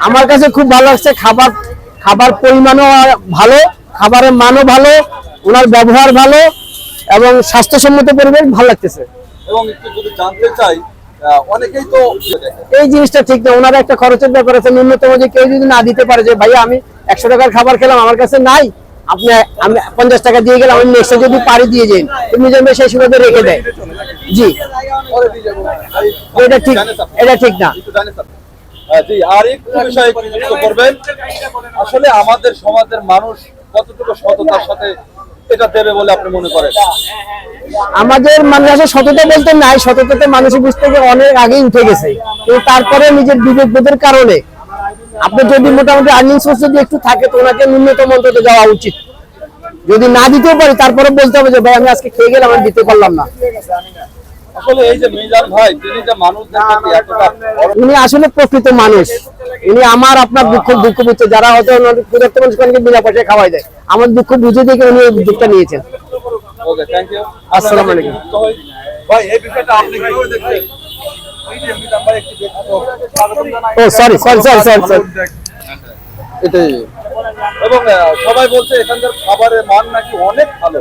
আমার কাছে খুব ভালো লাগছে খাবার খাবার পরিমাণও ভালো খাবারের মানও ভালো ওনার ব্যবহার ভালো এবং স্বাস্থ্যসম্মত পরিবেশ ভালো লাগতেছে। এবং একটু যদি জানতে চাই অনেকেই তো এই জিনিসটা ঠিক না ওনারা একটা খরচের ব্যাপার আছে ন্যূনতম যে কেউ যদি না দিতে পারে যে ভাইয়া আমি একশো টাকার খাবার খেলাম আমার কাছে নাই আপনি আমি পঞ্চাশ টাকা দিয়ে গেলাম আমি নেক্সট যদি পারি দিয়ে যাই। তুমি জানবে সেই সুবাদে রেখে দেয়। জি। এটা ঠিক এটা ঠিক না। জি, আর একটু বিষয়ে যুক্ত করবেন। আসলে আমাদের সমাজের মানুষ কতটুকু সততার সাথে এটা দেবে বলে আপনি মনে করেন? আমাদের আসলে সততা বলতে নাই, সততাতে মানুষ বুঝতে গিয়ে অনেক আগেই উঠে গেছে। কিন্তু তারপরে নিজের বিবেক বোধের কারণে আপনি যদি মোটামুটি আর্নিং সোর্স যদি একটু থাকে, তো ওনাকে ন্যূনতম অন্তত যাওয়া উচিত। যদি না দিতেও পারি, তারপরে বলতে হবে যে, ভাই, আমি আজকে খেয়ে গেলাম, আমি দিতে পারলাম না। আসলে এই যে মিজান ভাই তিনি যে মানুষদের প্রতি এতটা উনি আসলে প্রকৃত মানুষ। উনি আমার আপনার দুঃখ দুঃখ বুঝতে যারা হয়তো ক্ষুধার্ত মানুষকে বিনা পয়সায় খাওয়াই দেয়। আমার দুঃখ বুঝে দেখে উনি এই উদ্যোগটা নিয়েছেন। ওকে থ্যাংক ইউ আসসালামু আলাইকুম। ভাই এই বিষয়টা আপনি কীভাবে দেখছেন? ও sorry sorry sorry sorry sorry এটাই এবং সবাই বলছে এখানকার খাবারের মান নাকি অনেক ভালো।